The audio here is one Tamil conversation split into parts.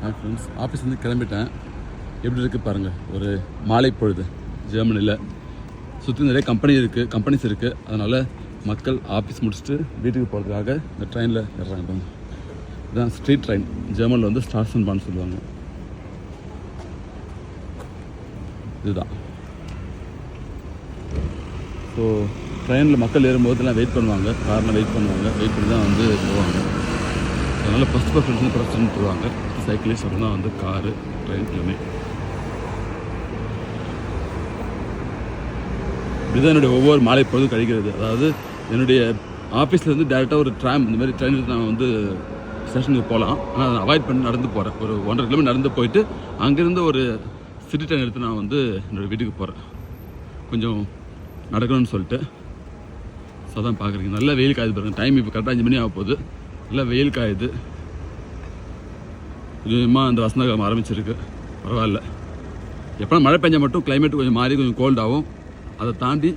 நான் ஃப்ரெண்ட்ஸ் ஆஃபீஸ்லேருந்து கிளம்பிட்டேன். எப்படி இருக்குது பாருங்கள் ஒரு மாலை பொழுது. ஜெர்மனியில் சுற்றி நிறைய கம்பெனி இருக்குது கம்பெனிஸ் இருக்குது அதனால் மக்கள் ஆஃபீஸ் முடிச்சுட்டு வீட்டுக்கு போகிறதுக்காக இந்த ட்ரெயினில் ஏறுறாங்க பாருங்க. இதுதான் ஸ்ட்ரீட் ட்ரெயின் ஜெர்மனில் வந்து ஸ்டார்ஸ் அண்ட் பான்னு சொல்லுவாங்க. இதுதான். ஸோ ட்ரெயினில் மக்கள் ஏறும்போதெல்லாம் வெயிட் பண்ணுவாங்க. காரில் வெயிட் பண்ணுவாங்க. வெயிட் பண்ணி தான் வந்து போவாங்க. அதனால் ஃபஸ்ட் ப்ரிஃபரன்ஸ் ப்ரெசிடென்ட் வருவாங்க சைக்கிளிஸ்ட் அப்புறம் தான் வந்து காரு ட்ரெயின் எல்லாமே. இப்படிதான் என்னுடைய ஒவ்வொரு மாலை பொழுதும் கழிக்கிறது. அதாவது என்னுடைய ஆஃபீஸ்லேருந்து டேரெக்டாக ஒரு ட்ராம் இந்த மாதிரி ட்ரெயின் நான் வந்து ஸ்டேஷனுக்கு போகலாம். ஆனால் அதை அவாய்ட் பண்ணி நடந்து போகிறேன் ஒரு ஒன்றரை கிலோமீட்டர் நடந்து போயிட்டு அங்கேருந்து ஒரு சிட்டி ட்ரெயின் எடுத்து நான் வந்து என்னோடய வீட்டுக்கு போகிறேன் கொஞ்சம் நடக்கணும்னு சொல்லிட்டு. ஸோ அதான் பார்க்குறீங்க நல்ல வெயில் காய்ச்சி பாருங்கள் டைம் இப்போ கரெக்டாக அஞ்சு மணி ஆக போகுது. நல்லா வெயில் காயுது. கொஞ்சமாக அந்த வசந்த காலம் ஆரம்பிச்சிருக்கு. பரவாயில்ல. எப்போ மழை பெஞ்சால் மட்டும் கிளைமேட் கொஞ்சம் மாறி கொஞ்சம் கோல்டாகும் அதை தாண்டி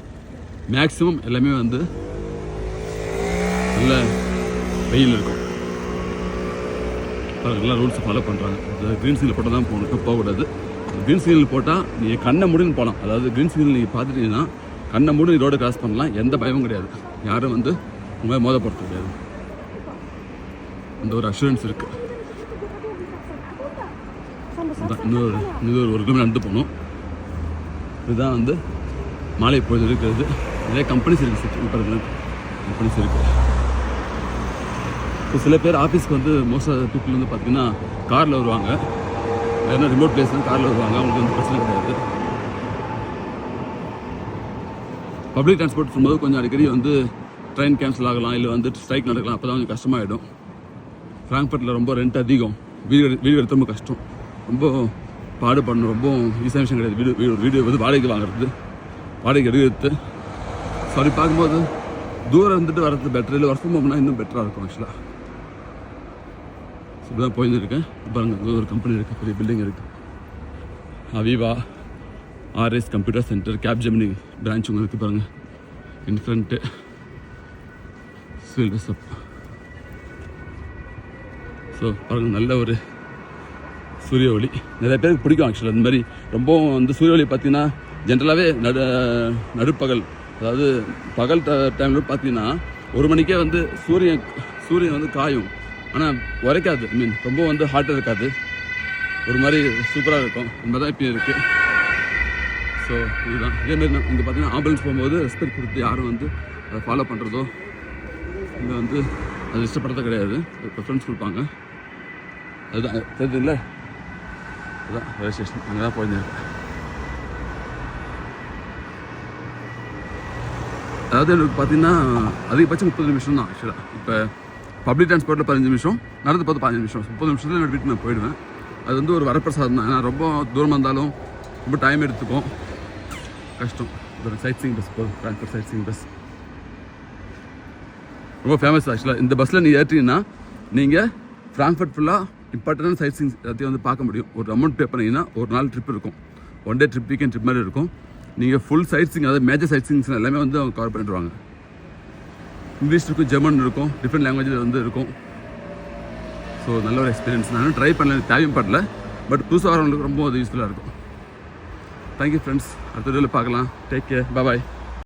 மேக்ஸிமம் எல்லாமே வந்து நல்ல வெயில் இருக்கும். எல்லாம் ரூல்ஸை ஃபாலோ பண்ணுறாங்க க்ரீன் சிக்னல் போட்டால் தான் போகணும். போகக்கூடாது க்ரீன் சிக்னல் போட்டால் நீங்கள் கண்ணை முடின்னு போகலாம் அதாவது க்ரீன் சிக்னல் நீங்கள் பார்த்துட்டீங்கன்னா கண்ணை மூடி ரோடு கிராஸ் பண்ணலாம். எந்த பயமும் கிடையாது. யாரும் வந்து உங்களை மோதப்படுத்த கிடையாது அந்த ஒரு அஷூரன்ஸ் இருக்குது இன்னொரு இன்னொரு ஒரு கிலோமீட்டர் நடந்து போகணும். இதுதான் வந்து மாலை பொழுது இருக்கிறது. நிறைய கம்பெனிஸ் இருக்குது இப்போ கம்பெனிஸ் இருக்குது இப்போ சில பேர் ஆஃபீஸ்க்கு வந்து மோஸ்ட் ஆஃப் பீப்புள் வந்து பார்த்தீங்கன்னா காரில் வருவாங்க. ஏன்னா ரிமோட் பிளேஸ்லாம் காரில் வருவாங்க. அவங்களுக்கு வந்து பிரச்சனை கிடையாது. பப்ளிக் டிரான்ஸ்போர்ட் போகும்போது கொஞ்சம் அடிக்கடி வந்து ட்ரெயின் கேன்சல் ஆகலாம் இல்லை வந்து ஸ்ட்ரைக் நடக்கலாம். அப்போ தான் கொஞ்சம் கஷ்டமாகிடும் ஃப்ராங்க்ஃபர்ட்டில் ரொம்ப ரெண்ட் அதிகம். வீடு வீடு எடுத்து ரொம்ப கஷ்டம். ரொம்ப பாடுபடணும். ரொம்ப ஈஸியான விஷயம் கிடையாது. வீடு வீடு வீடு வந்து வாடகைக்கு வாங்குறது. வாடகைக்கு எடுக்கிறது. ஸோ அப்படி பார்க்கும்போது தூரம் இருந்துட்டு வரது பெட்டர் இல்லை ஒர்க் ஃப்ரம் ஹோம்னா இன்னும் பெட்டராக இருக்கும் ஆக்சுவலாக ஸோ இப்படி தான் இருக்கேன் பாருங்க ஒரு கம்பெனி இருக்குது பெரிய பில்டிங் இருக்குது Aviva RS computer centre Capgemini branch உங்களுக்கு பாருங்கள் இன்ஃப்ரண்ட்டு ஸோ பாருங்க நல்ல ஒரு சூரிய ஒளி. நிறைய பேருக்கு பிடிக்கும் ஆக்சுவலாக இந்த மாதிரி ரொம்ப வந்து சூரிய ஒளி பார்த்தீங்கன்னா ஜென்ரலாகவே நடு நடுப்பகல். அதாவது பகல் டைமில் பார்த்தீங்கன்னா ஒரு மணிக்கே வந்து சூரியன் சூரியன் வந்து காயும். ஆனால் உரைக்காது. ஐ மீன் ரொம்ப வந்து ஹாட்டாக இருக்காது. ஒரு மாதிரி சூப்பராக இருக்கும். இந்த மாதிரி தான் இப்போ இருக்குது ஸோ இதுதான். இதேமாரி நான் இங்கே பார்த்தீங்கன்னா ஆம்புலன்ஸ் போகும்போது ரெஸ்பெக்ட் கொடுத்து யாரும் வந்து அதை ஃபாலோ பண்ணுறதோ இங்கே வந்து அது இஷ்டப்படுறது கிடையாது. ப்ரிஃபரன்ஸ் கொடுப்பாங்க. அதுதான் தெரியுது இல்லை அதுதான் ரயில்வே ஸ்டேஷன் அங்கே தான் போயிருந்தேன் அதாவது எனக்கு பார்த்தீங்கன்னா அதிகபட்சம் முப்பது நிமிஷம் தான் ஆக்சுவலாக இப்போ பப்ளிக் டிரான்ஸ்போர்ட்டில் பதினஞ்சு நிமிஷம் நடந்து பார்த்து பதினஞ்சு நிமிஷம். முப்பது நிமிஷத்தில் என்னோட வீட்டுக்கு நான் போயிடுவேன். அது வந்து ஒரு வரப்பிரசாதம் தான். ஏன்னா ரொம்ப தூரமாக இருந்தாலும் ரொம்ப டைம் எடுத்துக்கும். கஷ்டம். ஒரு சைட் சீங் பஸ் போதும் ஃப்ராங்க்ஃபர்ட் சைட் சீங் பஸ் ரொம்ப ஃபேமஸ் ஆக்சுவலாக இந்த பஸ்ஸில் நீங்கள் ஏற்றிங்கன்னா நீங்கள் ஃப்ராங்க்ஃபர்ட் ஃபுல்லாக இம்பார்ட்டண்டான சைட் சீன்ஸ் எல்லாத்தையும் வந்து பார்க்க முடியும். ஒரு அமௌண்ட் பே பண்ணிங்கன்னா ஒரு நாள் ட்ரிப் இருக்கும். One day trip weekend trip மாதிரி இருக்கும். நீங்கள் ஃபுல் சைட் சீங் அதாவது மேஜர் சைட் சீங்ஸ் எல்லாமே வந்து அவங்க கவர் பண்ணிடுவாங்க. இங்கிலீஷ் இருக்கும் ஜெர்மன் இருக்கும் டிஃப்ரெண்ட் லாங்குவேஜில் வந்து இருக்கும். ஸோ நல்ல ஒரு எக்ஸ்பீரியன்ஸ் நான் ட்ரை பண்ணல தேவையும் படல. பட் புதுசாக வரவங்களுக்கு ரொம்ப அது யூஸ்ஃபுல்லாக இருக்கும். தேங்க்யூ ஃப்ரெண்ட்ஸ் அடுத்த வீடியோவில் பார்க்கலாம். Take care bye